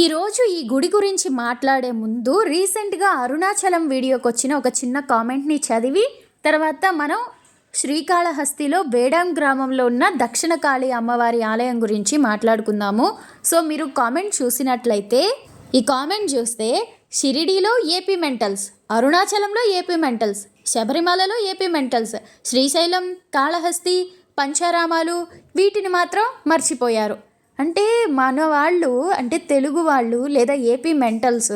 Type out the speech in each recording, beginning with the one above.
ఈరోజు ఈ గుడి గురించి మాట్లాడే ముందు రీసెంట్గా అరుణాచలం వీడియోకి వచ్చిన ఒక చిన్న కామెంట్ని చదివి తర్వాత మనం శ్రీకాళహస్తిలో బేడాం గ్రామంలో ఉన్న దక్షిణ కాళీ అమ్మవారి ఆలయం గురించి మాట్లాడుకుందాము. సో మీరు కామెంట్ చూసినట్లయితే ఈ కామెంట్ చూస్తే షిరిడీలో ఏపీ మెంటల్స్ అరుణాచలంలో ఏపీ మెంటల్స్ శబరిమలలో ఏపీ మెంటల్స్ శ్రీశైలం కాళహస్తి పంచారామాలు వీటిని మాత్రం మర్చిపోయారు. అంటే మన వాళ్ళు అంటే తెలుగు వాళ్ళు లేదా ఏపీ మెంటల్స్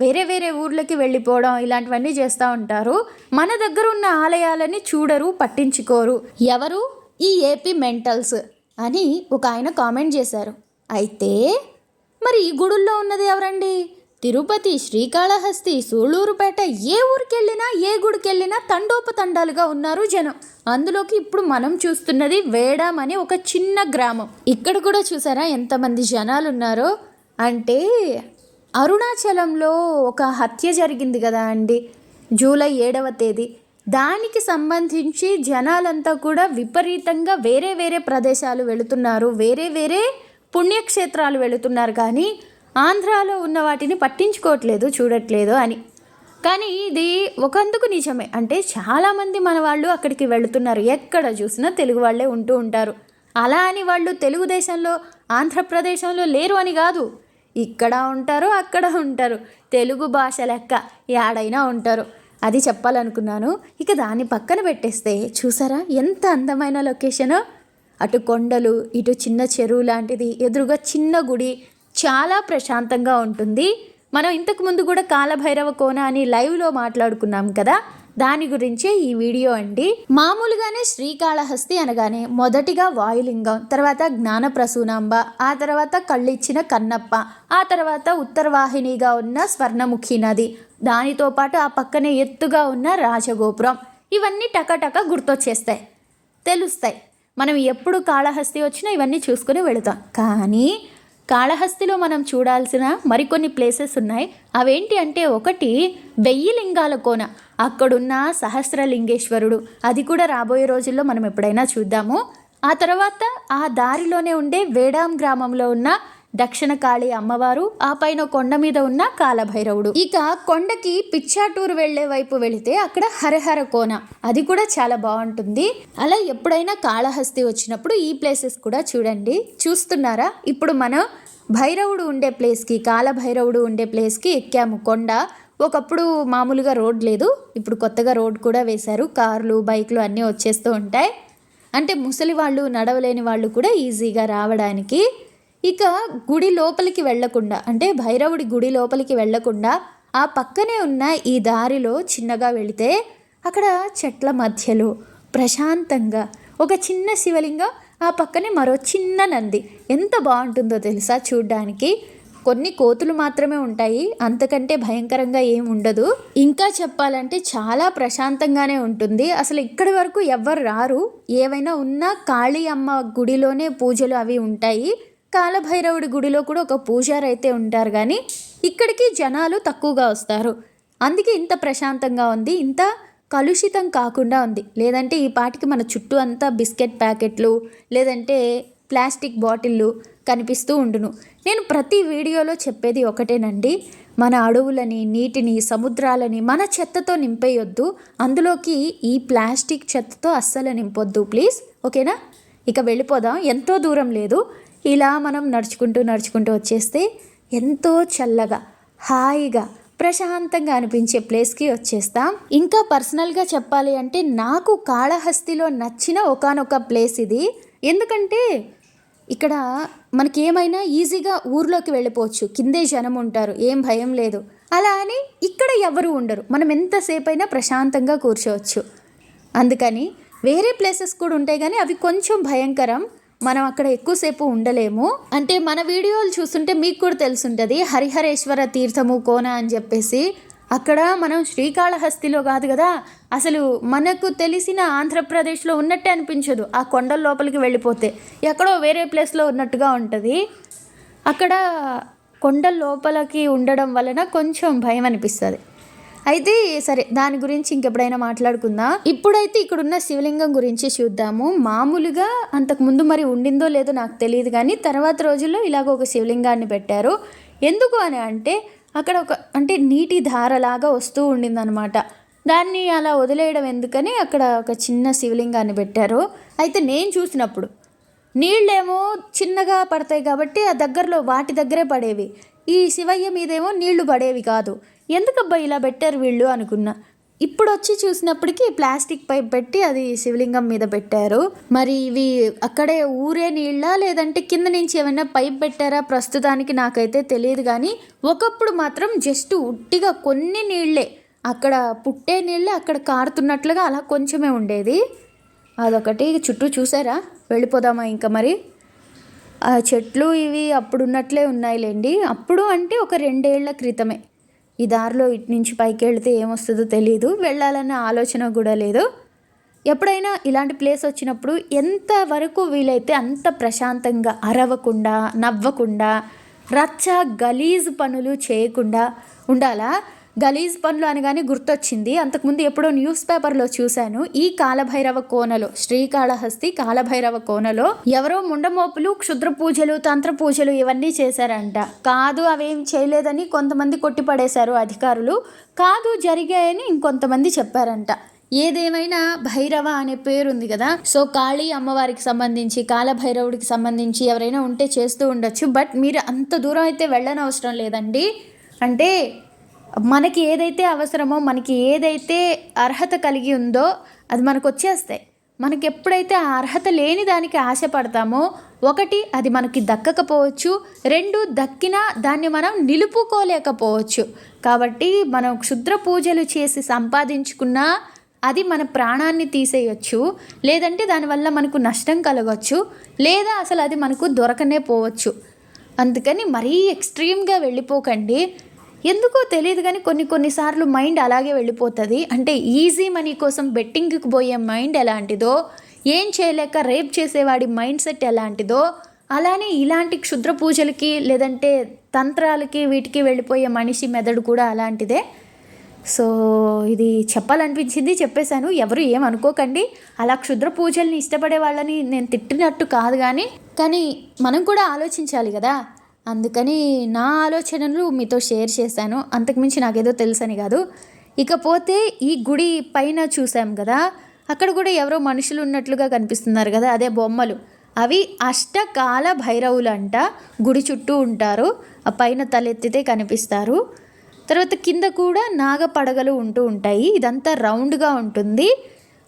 వేరే వేరే ఊర్లకి వెళ్ళిపోవడం ఇలాంటివన్నీ చేస్తూ ఉంటారు. మన దగ్గర ఉన్న ఆలయాలని చూడరు పట్టించుకోరు. ఎవరు? ఈ ఏపీ మెంటల్స్ అని ఒక ఆయన కామెంట్ చేశారు. అయితే మరి ఈ గుడుల్లో ఉన్నది ఎవరండి? తిరుపతి శ్రీకాళహస్తి సూళ్ళూరుపేట ఏ ఊరికెళ్ళినా ఏ గుడికెళ్ళినా తండోపతండాలుగా ఉన్నారు జనం. అందులోకి ఇప్పుడు మనం చూస్తున్నది వేడాం అనే ఒక చిన్న గ్రామం. ఇక్కడ కూడా చూసారా ఎంతమంది జనాలు ఉన్నారో అంటే అరుణాచలంలో ఒక హత్య జరిగింది కదా అండి జూలై ఏడవ తేదీ. దానికి సంబంధించి జనాలంతా కూడా విపరీతంగా వేరే వేరే ప్రదేశాలు వెళుతున్నారు వేరే వేరే పుణ్యక్షేత్రాలు వెళుతున్నారు. కానీ ఆంధ్రాలో ఉన్న వాటిని పట్టించుకోవట్లేదు చూడట్లేదు అని. కానీ ఇది ఒకందుకు నిజమే. అంటే చాలామంది మన వాళ్ళు అక్కడికి వెళుతున్నారు. ఎక్కడ చూసినా తెలుగు వాళ్ళే ఉంటూ ఉంటారు. అలా అని వాళ్ళు తెలుగుదేశంలో ఆంధ్రప్రదేశంలో లేరు అని కాదు. ఇక్కడ ఉంటారు అక్కడ ఉంటారు. తెలుగు భాష లెక్క యాడైనా ఉంటారు. అది చెప్పాలనుకున్నాను. ఇక దాన్ని పక్కన పెట్టేస్తే చూసారా ఎంత అందమైన లొకేషను? అటు కొండలు ఇటు చిన్న చెరువు లాంటిది. ఎదురుగా చిన్న గుడి చాలా ప్రశాంతంగా ఉంటుంది. మనం ఇంతకు ముందు కూడా కాలభైరవ కోన అని లైవ్లో మాట్లాడుకున్నాం కదా దాని గురించే ఈ వీడియో అండి. మామూలుగానే శ్రీకాళహస్తి అనగానే మొదటిగా వాయులింగం తర్వాత జ్ఞాన ప్రసూనాంబ ఆ తర్వాత కళ్ళిచ్చిన కన్నప్ప ఆ తర్వాత ఉత్తరవాహినిగా ఉన్న స్వర్ణముఖి నది దానితో పాటు ఆ పక్కనే ఎత్తుగా ఉన్న రాజగోపురం. ఇవన్నీ టకటక గుర్తొచ్చేస్తాయి తెలుస్తాయి. మనం ఎప్పుడు కాళహస్తి వచ్చినా ఇవన్నీ చూసుకుని వెళుతాం. కానీ కాళహస్తిలో మనం చూడాల్సిన మరికొన్ని ప్లేసెస్ ఉన్నాయి. అవేంటి అంటే ఒకటి వెయ్యి లింగాల కోన. అక్కడున్న సహస్రలింగేశ్వరుడు. అది కూడా రాబోయే రోజుల్లో మనం ఎప్పుడైనా చూద్దాము. ఆ తర్వాత ఆ దారిలోనే ఉండే వేడాం గ్రామంలో ఉన్న దక్షిణ కాళీ అమ్మవారు ఆ పైన కొండ మీద ఉన్న కాలభైరవుడు. ఇక కొండకి పిచ్చాటూరు వెళ్ళే వైపు వెళితే అక్కడ హరహర కోన. అది కూడా చాలా బాగుంటుంది. అలా ఎప్పుడైనా కాళహస్తి వచ్చినప్పుడు ఈ ప్లేసెస్ కూడా చూడండి. చూస్తున్నారా? ఇప్పుడు మనం భైరవుడు ఉండే ప్లేస్కి కాలభైరవుడు ఉండే ప్లేస్కి ఎక్కాము. కొండ ఒకప్పుడు మామూలుగా రోడ్ లేదు. ఇప్పుడు కొత్తగా రోడ్ కూడా వేశారు. కార్లు బైక్లు అన్నీ వచ్చేస్తూ ఉంటాయి. అంటే ముసలి వాళ్ళు నడవలేని వాళ్ళు కూడా ఈజీగా రావడానికి ఇక గుడి లోపలికి వెళ్ళకుండా అంటే భైరవుడి గుడి లోపలికి వెళ్ళకుండా ఆ పక్కనే ఉన్న ఈ దారిలో చిన్నగా వెళితే అక్కడ చెట్ల మధ్యలో ప్రశాంతంగా ఒక చిన్న శివలింగం ఆ పక్కనే మరో చిన్న నంది. ఎంత బాగుంటుందో తెలుసా చూడ్డానికి? కొన్ని కోతులు మాత్రమే ఉంటాయి అంతకంటే భయంకరంగా ఏం ఉండదు. ఇంకా చెప్పాలంటే చాలా ప్రశాంతంగానే ఉంటుంది. అసలు ఇక్కడి వరకు ఎవ్వరు రారు. ఏవైనా ఉన్నా కాళీ అమ్మ గుడిలోనే పూజలు అవి ఉంటాయి. కాలభైరవుడి గుడిలో కూడా ఒక పూజారి అయితే ఉంటారు కానీ ఇక్కడికి జనాలు తక్కువగా వస్తారు. అందుకే ఇంత ప్రశాంతంగా ఉంది ఇంత కలుషితం కాకుండా ఉంది. లేదంటే ఈ పాటికి మన చుట్టూ అంతా బిస్కెట్ ప్యాకెట్లు లేదంటే ప్లాస్టిక్ బాటిళ్ళు కనిపిస్తూ ఉండును. నేను ప్రతి వీడియోలో చెప్పేది ఒకటేనండి మన అడవులని నీటిని సముద్రాలని మన చెత్తతో నింపేయొద్దు. అందులోకి ఈ ప్లాస్టిక్ చెత్తతో అస్సలు నింపొద్దు ప్లీజ్. ఓకేనా? ఇక వెళ్ళిపోదాం. ఎంతో దూరం లేదు. ఇలా మనం నడుచుకుంటూ నడుచుకుంటూ వచ్చేస్తే ఎంతో చల్లగా హాయిగా ప్రశాంతంగా అనిపించే ప్లేస్కి వచ్చేస్తాం. ఇంకా పర్సనల్గా చెప్పాలి అంటే నాకు కాళహస్తిలో నచ్చిన ఒకనొక ప్లేస్ ఇది. ఎందుకంటే ఇక్కడ మనకి ఏమైనా ఈజీగా ఊర్లోకి వెళ్ళిపోవచ్చు. కిందే జనం ఉంటారు ఏం భయం లేదు. అలా అని ఇక్కడ ఎవరు ఉండరు. మనం ఎంతసేపు అయినా ప్రశాంతంగా కూర్చోవచ్చు. అందుకని వేరే ప్లేసెస్ కూడా ఉంటాయి కానీ అవి కొంచెం భయంకరం. మనం అక్కడ ఎక్కువసేపు ఉండలేము. అంటే మన వీడియోలు చూస్తుంటే మీకు కూడా తెలుసుంటుంది హరిహరేశ్వర తీర్థము కోన అని చెప్పేసి. అక్కడ మనం శ్రీకాళహస్తిలో కాదు కదా అసలు మనకు తెలిసిన ఆంధ్రప్రదేశ్లో ఉన్నట్టే అనిపించదు ఆ కొండల లోపలికి వెళ్ళిపోతే. ఎక్కడో వేరే ప్లేస్లో ఉన్నట్టుగా ఉంటుంది. అక్కడ కొండ లోపలికి ఉండడం వలన కొంచెం భయం అనిపిస్తుంది. అయితే సరే దాని గురించి ఇంకెప్పుడైనా మాట్లాడుకుందాం? ఇప్పుడైతే ఇక్కడున్న శివలింగం గురించి చూద్దాము. మామూలుగా అంతకుముందు మరి ఉండిందో లేదో నాకు తెలియదు కానీ తర్వాత రోజుల్లో ఇలాగ ఒక శివలింగాన్ని పెట్టారు. ఎందుకు అని అంటే అక్కడ ఒక అంటే నీటి ధారలాగా వస్తూ ఉండిందనమాట దాన్ని అలా వదిలేయడం ఎందుకని అక్కడ ఒక చిన్న శివలింగాన్ని పెట్టారు. అయితే నేను చూసినప్పుడు నీళ్ళేమో చిన్నగా పడతాయి కాబట్టి ఆ దగ్గరలో వాటి దగ్గరే పడేవి. ఈ శివయ్య మీదేమో నీళ్ళు పడేవి కాదు. ఎందుకబ్బా ఇలా పెట్టారు వీళ్ళు అనుకున్నా. ఇప్పుడు వచ్చి చూసినప్పటికీ ప్లాస్టిక్ పైప్ పెట్టి అది శివలింగం మీద పెట్టారు. మరి ఇవి అక్కడే ఊరే నీళ్ళ లేదంటే కింద నుంచి ఏమైనా పైప్ పెట్టారా? ప్రస్తుతానికి నాకైతే తెలియదు కానీ ఒకప్పుడు మాత్రం జస్ట్ ఉట్టిగా కొన్ని నీళ్ళే. అక్కడ పుట్టే నీళ్ళే అక్కడ కారుతున్నట్లుగా అలా కొంచెమే ఉండేది. అదొకటి. చుట్టూ చూసారా? వెళ్ళిపోదామా ఇంకా మరి? ఆ చెట్లు ఇవి అప్పుడు ఉన్నట్లే ఉన్నాయిలేండి. అప్పుడు అంటే ఒక రెండేళ్ళ క్రితమే. ఈ దారిలో ఇటు నుంచి పైకి వెళితే ఏమొస్తుందో తెలియదు వెళ్ళాలన్న ఆలోచన కూడా లేదు. ఎప్పుడైనా ఇలాంటి ప్లేస్ వచ్చినప్పుడు ఎంత వరకు వీలైతే అంత ప్రశాంతంగా అరవకుండా నవ్వకుండా రచ్చ గలీజ్ పనులు చేయకుండా ఉండాలా? గలీజ్ పనులు అనగానే గుర్తొచ్చింది. అంతకుముందు ఎప్పుడో న్యూస్ పేపర్లో చూశాను. ఈ కాలభైరవ కోనలో శ్రీకాళహస్తి కాలభైరవ కోనలో ఎవరో ముండమోపులు క్షుద్ర పూజలు తంత్ర పూజలు ఇవన్నీ చేశారంట. కాదు అవేం చేయలేదని కొంతమంది కొట్టిపడేశారు అధికారులు. కాదు జరిగాయని ఇంకొంతమంది చెప్పారంట. ఏదేమైనా భైరవ అనే పేరు ఉంది కదా. సో కాళీ అమ్మవారికి సంబంధించి కాలభైరవుడికి సంబంధించి ఎవరైనా ఉంటే చేస్తూ ఉండొచ్చు. బట్ మీరు అంత దూరం అయితే వెళ్ళనవసరం లేదండి. అంటే మనకి ఏదైతే అవసరమో మనకి ఏదైతే అర్హత కలిగి ఉందో అది మనకు వచ్చేస్తాయి. మనకి ఎప్పుడైతే ఆ అర్హత లేని దానికి ఆశపడతామో ఒకటి అది మనకి దక్కకపోవచ్చు రెండు దక్కినా దాన్ని మనం నిలుపుకోలేకపోవచ్చు. కాబట్టి మనం క్షుద్ర పూజలు చేసి సంపాదించుకున్నా అది మన ప్రాణాన్ని తీసేయచ్చు లేదంటే దానివల్ల మనకు నష్టం కలగవచ్చు లేదా అసలు అది మనకు దొరకనే పోవచ్చు. అందుకని మరీ ఎక్స్ట్రీమ్గా వెళ్ళిపోకండి. ఎందుకో తెలియదు కానీ కొన్ని కొన్నిసార్లు మైండ్ అలాగే వెళ్ళిపోతుంది. అంటే ఈజీ మనీ కోసం బెట్టింగ్కి పోయే మైండ్ ఎలాంటిదో ఏం చేయలేక రేప్ చేసేవాడి మైండ్ సెట్ ఎలాంటిదో అలానే ఇలాంటి క్షుద్ర పూజలకి లేదంటే తంత్రాలకి వీటికి వెళ్ళిపోయే మనిషి మెదడు కూడా అలాంటిదే. సో ఇది చెప్పాలనిపించింది చెప్పేశాను. ఎవరు ఏమనుకోకండి అలా క్షుద్ర పూజల్ని ఇష్టపడే వాళ్ళని నేను తిట్టినట్టు కాదు కానీ కానీ మనం కూడా ఆలోచించాలి కదా. అందుకని నా ఆలోచనలు మీతో షేర్ చేశాను. అంతకుమించి నాకేదో తెలుసని కాదు. ఇకపోతే ఈ గుడి పైన చూసాం కదా అక్కడ కూడా ఎవరో మనుషులు ఉన్నట్లుగా కనిపిస్తున్నారు కదా అదే బొమ్మలు. అవి అష్టకాల భైరవులు అంట గుడి చుట్టూ ఉంటారు ఆ పైన తలెత్తితే కనిపిస్తారు. తర్వాత కింద కూడా నాగ పడగలు ఉంటూ ఉంటాయి ఇదంతా రౌండ్గా ఉంటుంది.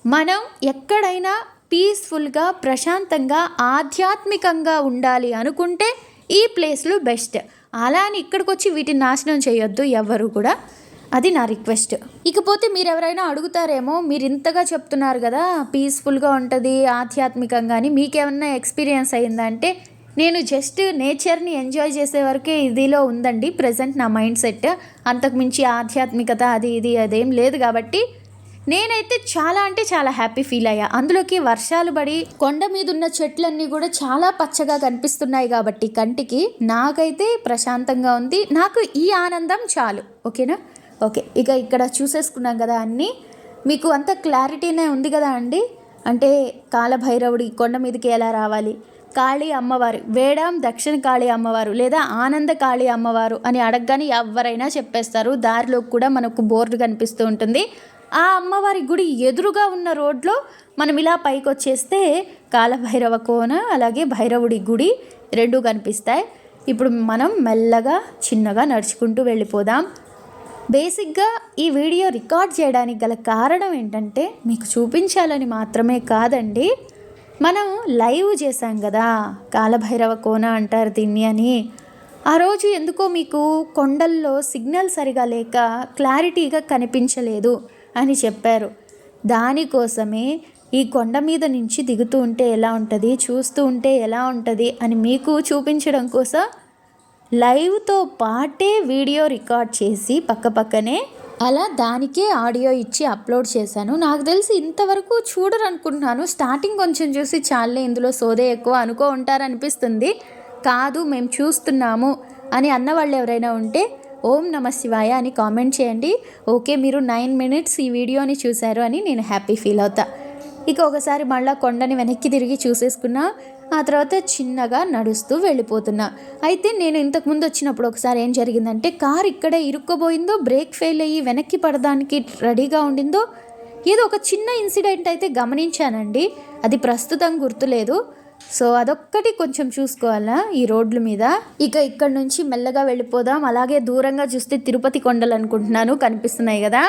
మనం ఎక్కడైనా పీస్ఫుల్గా ప్రశాంతంగా ఆధ్యాత్మికంగా ఉండాలి అనుకుంటే ఈ ప్లేస్లు బెస్ట్. అలా అని ఇక్కడికి వచ్చి వీటిని నాశనం చేయొద్దు ఎవ్వరు కూడా. అది నా రిక్వెస్ట్. ఇకపోతే మీరు ఎవరైనా అడుగుతారేమో మీరు ఇంతగా చెప్తున్నారు కదా పీస్ఫుల్గా ఉంటుంది ఆధ్యాత్మికంగా అని. మీకేమన్నా ఎక్స్పీరియన్స్ అయిందంటే నేను జస్ట్ నేచర్ని ఎంజాయ్ చేసే వరకే ఇదిలో ఉందండి ప్రజెంట్ నా మైండ్ సెట్. అంతకుమించి ఆధ్యాత్మికత అది ఇది అదేం లేదు కాబట్టి నేనైతే చాలా అంటే చాలా హ్యాపీ ఫీల్ అయ్యా. అందులోకి వర్షాలు పడి కొండ మీద ఉన్న చెట్లన్నీ కూడా చాలా పచ్చగా కనిపిస్తున్నాయి కాబట్టి కంటికి నాకైతే ప్రశాంతంగా ఉంది. నాకు ఈ ఆనందం చాలు. ఓకేనా? ఓకే. ఇక ఇక్కడ చూసేసుకున్నాం కదా అన్నీ. మీకు అంత క్లారిటీనే ఉంది కదా అండి? అంటే కాలభైరవుడి కొండ మీదకి ఎలా రావాలి? కాళీ అమ్మవారు వేడాం దక్షిణ కాళీ అమ్మవారు లేదా ఆనంద కాళీ అమ్మవారు అని అడగగానే ఎవరైనా చెప్పేస్తారు. దారిలో కూడా మనకు బోర్డు కనిపిస్తూ ఉంటుంది. ఆ అమ్మవారి గుడి ఎదురుగా ఉన్న రోడ్లో మనం ఇలా పైకి వచ్చేస్తే కాలభైరవ కోన అలాగే భైరవుడి గుడి రెండు కనిపిస్తాయి. ఇప్పుడు మనం మెల్లగా చిన్నగా నడుచుకుంటూ వెళ్ళిపోదాం. బేసిక్గా ఈ వీడియో రికార్డ్ చేయడానికి గల కారణం ఏంటంటే మీకు చూపించాలని మాత్రమే కాదండి. మనం లైవ్ చేశాం కదా కాలభైరవ కోన అంటారు దీన్ని అని. ఆ రోజు ఎందుకో మీకు కొండల్లో సిగ్నల్ సరిగా లేక క్లారిటీగా కనిపించలేదు. అని చెప్పారు. దానికోసమే ఈ కొండ మీద నుంచి దిగుతూ ఉంటే ఎలా ఉంటుంది? చూస్తూ ఉంటే ఎలా ఉంటుంది? అని మీకు చూపించడం కోసం లైవ్తో పాటే వీడియో రికార్డ్ చేసి పక్కపక్కనే అలా దానికే ఆడియో ఇచ్చి అప్లోడ్ చేశాను. నాకు తెలిసి ఇంతవరకు చూడరు అనుకుంటున్నాను స్టార్టింగ్ కొంచెం చూసి చాలే ఇందులో సోదే ఎక్కువ అనుకో ఉంటారనిపిస్తుంది. కాదు మేము చూస్తున్నాము అని అన్న వాళ్ళు ఎవరైనా ఉంటే ఓం నమ శివాయ అని కామెంట్ చేయండి. ఓకే మీరు నైన్ మినిట్స్ ఈ వీడియోని చూశారు అని నేను హ్యాపీ ఫీల్ అవుతా. ఇక ఒకసారి మళ్ళీ కొండని వెనక్కి తిరిగి చూసేసుకున్నా. ఆ తర్వాత చిన్నగా నడుస్తూ వెళ్ళిపోతున్నా. అయితే నేను ఇంతకుముందు వచ్చినప్పుడు ఒకసారి ఏం జరిగిందంటే కార్ ఇక్కడే ఇరుక్కుపోయిందో బ్రేక్ ఫెయిల్ అయ్యి వెనక్కి పడడానికి రెడీగా ఉండిందో ఏదో ఒక చిన్న ఇన్సిడెంట్ అయితే గమనించానండి. అది ప్రస్తుతం గుర్తులేదు. సో అదొక్కటి కొంచెం చూసుకోవాలా ఈ రోడ్ల మీద. ఇక ఇక్కడ నుంచి మెల్లగా వెళ్ళిపోదాం. అలాగే దూరంగా చూస్తే తిరుపతి కొండలు అనుకుంటున్నాను కనిపిస్తున్నాయి కదా.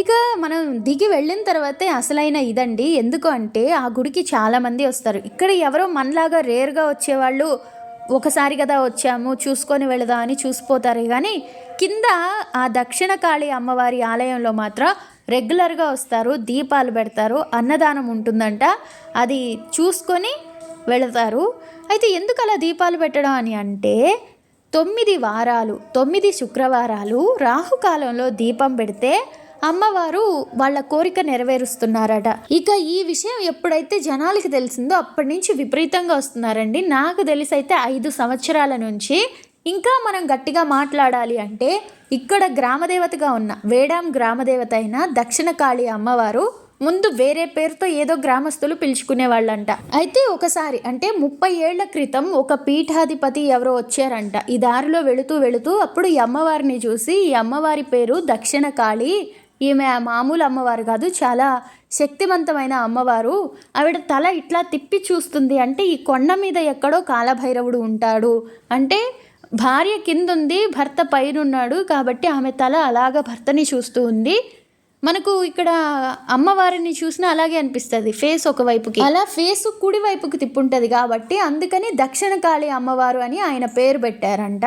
ఇక మనం దిగి వెళ్ళిన తర్వాతే అసలైన ఇదండి. ఎందుకు అంటే ఆ గుడికి చాలామంది వస్తారు. ఇక్కడ ఎవరో మనలాగా రేర్గా వచ్చేవాళ్ళు ఒకసారి కదా వచ్చాము చూసుకొని వెళదాం అని చూసిపోతారు కానీ కింద ఆ దక్షిణ కాళి అమ్మవారి ఆలయంలో మాత్రం రెగ్యులర్గా వస్తారు దీపాలు పెడతారు అన్నదానం ఉంటుందంట. అది చూసుకొని వెళతారు. అయితే ఎందుకు అలా దీపాలు పెట్టడం అని అంటే తొమ్మిది వారాలు తొమ్మిది శుక్రవారాలు రాహుకాలంలో దీపం పెడితే అమ్మవారు వాళ్ళ కోరిక నెరవేరుస్తున్నారట. ఇక ఈ విషయం ఎప్పుడైతే జనాలకి తెలిసిందో అప్పటి నుంచి విపరీతంగా వస్తున్నారండి. నాకు తెలిసి అయితే ఐదు సంవత్సరాల నుంచి ఇంకా మనం గట్టిగా మాట్లాడాలి అంటే ఇక్కడ గ్రామదేవతగా ఉన్న వేడాం గ్రామదేవత అయిన దక్షిణ కాళి అమ్మవారు ముందు వేరే పేరుతో ఏదో గ్రామస్తులు పిలుచుకునేవాళ్ళంట. అయితే ఒకసారి అంటే ముప్పై ఏళ్ళ క్రితం ఒక పీఠాధిపతి ఎవరో వచ్చారంట. ఈ దారిలో వెళుతూ వెళుతూ అప్పుడు ఈ అమ్మవారిని చూసి ఈ అమ్మవారి పేరు దక్షిణ కాళి. ఈమె మామూలు అమ్మవారు కాదు చాలా శక్తివంతమైన అమ్మవారు. ఆవిడ తల ఇట్లా తిప్పి చూస్తుంది అంటే ఈ కొండ మీద ఎక్కడో కాలభైరవుడు ఉంటాడు. అంటే భార్య కింద ఉంది భర్త పైనున్నాడు కాబట్టి ఆమె తల అలాగ భర్తని చూస్తూ ఉంది. మనకు ఇక్కడ అమ్మవారిని చూసినా అలాగే అనిపిస్తుంది. ఫేస్ ఒక వైపుకి అలా ఫేస్ కుడి వైపుకి తిప్పుంటుంది కాబట్టి అందుకని దక్షిణ కాళి అమ్మవారు అని ఆయన పేరు పెట్టారంట.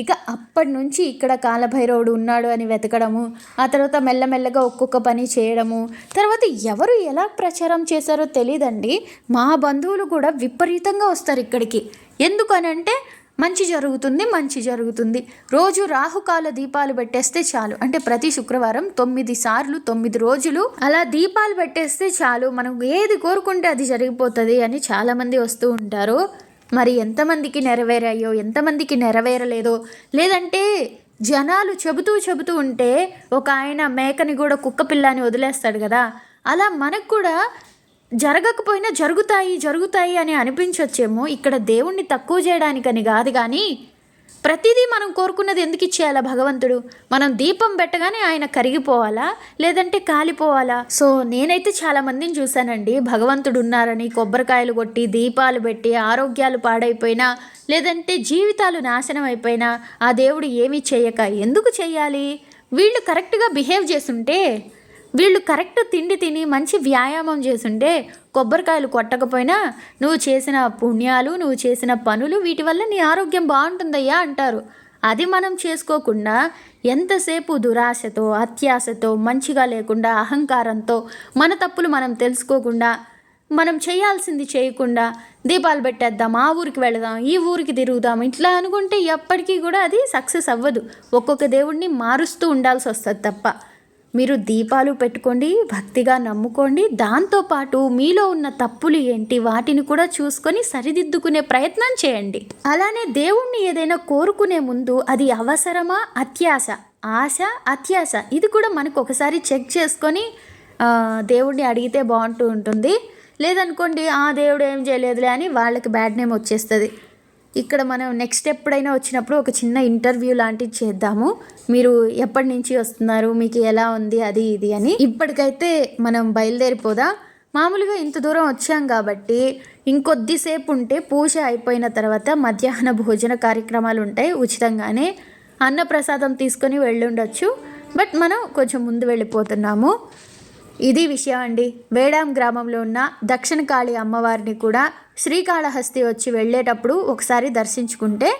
ఇక అప్పటి నుంచి ఇక్కడ కాలభైరవుడు ఉన్నాడు అని వెతకడము ఆ తర్వాత మెల్లమెల్లగా ఒక్కొక్క పని చేయడము తర్వాత ఎవరు ఎలా ప్రచారం చేశారో తెలియదండి మా బంధువులు కూడా విపరీతంగా వస్తారు ఇక్కడికి. ఎందుకనంటే మంచి జరుగుతుంది మంచి జరుగుతుంది. రోజు రాహుకాల దీపాలు పెట్టేస్తే చాలు. అంటే ప్రతి శుక్రవారం తొమ్మిది సార్లు తొమ్మిది రోజులు అలా దీపాలు పెట్టేస్తే చాలు. మనం ఏది కోరుకుంటే అది జరిగిపోతుంది అని చాలామంది వస్తూ ఉంటారు. మరి ఎంతమందికి నెరవేరాయో ఎంతమందికి నెరవేరలేదో లేదంటే జనాలు చెబుతూ చెబుతూ ఉంటే ఒక ఆయన మేకని కూడా కుక్క పిల్లని వదిలేస్తాడు కదా. అలా మనకు కూడా జరగకపోయినా జరుగుతాయి జరుగుతాయి అని అనిపించొచ్చేమో. ఇక్కడ దేవుణ్ణి తక్కువ చేయడానికని కాదు కానీ ప్రతిదీ మనం కోరుకున్నది ఎందుకు ఇచ్చేయాలా భగవంతుడు? మనం దీపం పెట్టగానే ఆయన కరిగిపోవాలా? లేదంటే కాలిపోవాలా? సో నేనైతే చాలా మందిని చూశానండి. భగవంతుడు ఉన్నారని కొబ్బరికాయలు కొట్టి దీపాలు పెట్టి ఆరోగ్యాలు పాడైపోయినా లేదంటే జీవితాలు నాశనం అయిపోయినా ఆ దేవుడు ఏమీ చేయక ఎందుకు చేయాలి? వీళ్ళు కరెక్ట్గా బిహేవ్ చేస్తుంటే వీళ్ళు కరెక్ట్ తిండి తిని మంచి వ్యాయామం చేసుంటే కొబ్బరికాయలు కొట్టకపోయినా నువ్వు చేసిన పుణ్యాలు నువ్వు చేసిన పనులు వీటి వల్ల నీ ఆరోగ్యం బాగుంటుందయ్యా అంటారు. అది మనం చేసుకోకుండా ఎంతసేపు దురాశతో అత్యాశతో మంచిగా లేకుండా అహంకారంతో మన తప్పులు మనం తెలుసుకోకుండా మనం చేయాల్సింది చేయకుండా దీపాలు పెట్టేద్దాం ఆ ఊరికి వెళదాం ఈ ఊరికి తిరుగుదాం ఇట్లా అనుకుంటే ఎప్పటికీ కూడా అది సక్సెస్ అవ్వదు. ఒక్కొక్క దేవుణ్ణి మారుస్తూ ఉండాల్సి వస్తుంది తప్ప. మీరు దీపాలు పెట్టుకోండి భక్తిగా నమ్ముకోండి. దాంతోపాటు మీలో ఉన్న తప్పులు ఏంటి వాటిని కూడా చూసుకొని సరిదిద్దుకునే ప్రయత్నం చేయండి. అలానే దేవుణ్ణి ఏదైనా కోరుకునే ముందు అది అవసరమా? అత్యాశ. ఆశ అత్యాశ. ఇది కూడా మనకు ఒకసారి చెక్ చేసుకొని దేవుణ్ణి అడిగితే బాగుంటూ ఉంటుంది. లేదనుకోండి ఆ దేవుడు ఏం చేయలేదులే అని వాళ్ళకి బ్యాడ్ నేమ్ వచ్చేస్తుంది. ఇక్కడ మనం నెక్స్ట్ ఎప్పుడైనా వచ్చినప్పుడు ఒక చిన్న ఇంటర్వ్యూ లాంటిది చేద్దాము. మీరు ఎప్పటి నుంచి వస్తున్నారు? మీకు ఎలా ఉంది? అది ఇది అని. ఇప్పటికైతే మనం బయలుదేరిపోదా? మామూలుగా ఇంత దూరం వచ్చాం కాబట్టి ఇంకొద్దిసేపు ఉంటే పూజ అయిపోయిన తర్వాత మధ్యాహ్న భోజన కార్యక్రమాలు ఉంటాయి. ఉచితంగానే అన్నప్రసాదం తీసుకొని వెళ్ళుండొచ్చు. బట్ మనం కొంచెం ముందు వెళ్ళిపోతున్నాము. ఇది విషయం అండి. వేడాం గ్రామంలో ఉన్న దక్షిణ కాళి అమ్మవారిని కూడా శ్రీకాళహస్తి వచ్చి వెళ్ళేటప్పుడు ఒకసారి దర్శించుకుంటే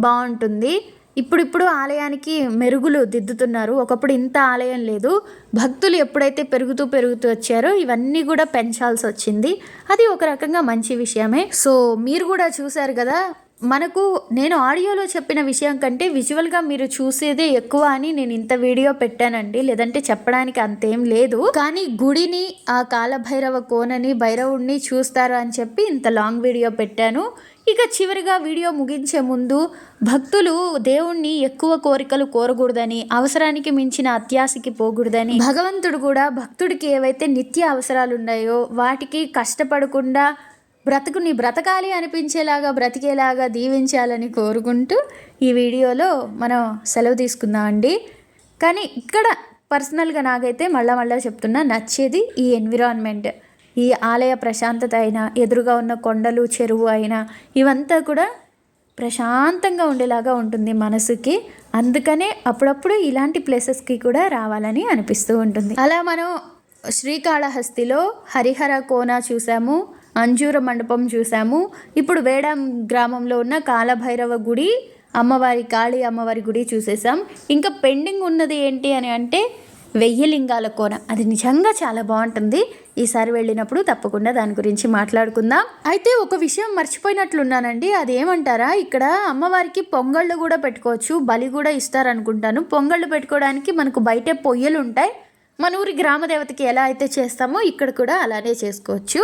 బాగుంటుంది. ఇప్పుడిప్పుడు ఆలయానికి మెరుగులు దిద్దుతున్నారు. ఒకప్పుడు ఇంత ఆలయం లేదు. భక్తులు ఎప్పుడైతే పెరుగుతూ పెరుగుతూ వచ్చారో ఇవన్నీ కూడా పెంచాల్సి వచ్చింది. అది ఒక రకంగా మంచి విషయమే. సో మీరు కూడా చూశారు కదా మనకు నేను ఆడియోలో చెప్పిన విషయం కంటే విజువల్గా మీరు చూసేదే ఎక్కువ అని నేను ఇంత వీడియో పెట్టానండి. లేదంటే చెప్పడానికి అంతేం లేదు. కానీ గుడిని ఆ కాలభైరవ కోనని భైరవుడిని చూస్తారు అని చెప్పి ఇంత లాంగ్ వీడియో పెట్టాను. ఇక చివరిగా వీడియో ముగించే ముందు భక్తులు దేవుణ్ణి ఎక్కువ కోరికలు కోరకూడదని అవసరానికి మించిన అత్యాశకి పోకూడదని భగవంతుడు కూడా భక్తుడికి ఏవైతే నిత్య అవసరాలు ఉన్నాయో వాటికి కష్టపడకుండా బ్రతుకుని బ్రతకాలి అనిపించేలాగా బ్రతికేలాగా దీవించాలని కోరుకుంటూ ఈ వీడియోలో మనం సెలవు తీసుకుందాం అండి. కానీ ఇక్కడ పర్సనల్గా నాకైతే మళ్ళా మళ్ళా చెప్తున్నా నచ్చేది ఈ ఎన్విరాన్మెంట్. ఈ ఆలయ ప్రశాంతత అయినా ఎదురుగా ఉన్న కొండలు చెరువు అయినా ఇవంతా కూడా ప్రశాంతంగా ఉండేలాగా ఉంటుంది మనసుకి. అందుకనే అప్పుడప్పుడు ఇలాంటి ప్లేసెస్కి కూడా రావాలని అనిపిస్తూ ఉంటుంది. అలా మనం శ్రీకాళహస్తిలో హరిహర కోన చూసాము. అంజూర మండపం చూసాము. ఇప్పుడు వేడాం గ్రామంలో ఉన్న కాలభైరవ గుడి అమ్మవారి కాళీ అమ్మవారి గుడి చూసేసాం ఇంకా పెండింగ్ ఉన్నది ఏంటి అని అంటే వెయ్యి లింగాల కోన. అది నిజంగా చాలా బాగుంటుంది. ఈసారి వెళ్ళినప్పుడు తప్పకుండా దాని గురించి మాట్లాడుకుందాం. అయితే ఒక విషయం మర్చిపోయినట్లున్నానండి. అది ఏమంటారా ఇక్కడ అమ్మవారికి పొంగళ్ళు కూడా పెట్టుకోవచ్చు బలి కూడా ఇస్తారనుకుంటాను. పొంగళ్ళు పెట్టుకోవడానికి మనకు బయటే పొయ్యలు ఉంటాయి మన ఊరి గ్రామ దేవతకి ఎలా అయితే చేస్తామో ఇక్కడ కూడా అలానే చేసుకోవచ్చు.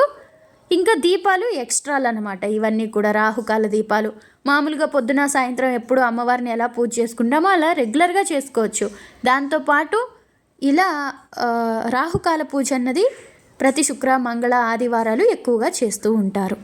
ఇంకా దీపాలు ఎక్స్ట్రాలు అనమాట ఇవన్నీ కూడా రాహుకాల దీపాలు. మామూలుగా పొద్దున సాయంత్రం ఎప్పుడు అమ్మవారిని ఎలా పూజ చేసుకుంటామో అలా రెగ్యులర్గా చేసుకోవచ్చు. దాంతోపాటు ఇలా రాహుకాల పూజ అన్నది ప్రతి శుక్ర మంగళ ఆదివారాలు ఎక్కువగా చేస్తూ ఉంటారు.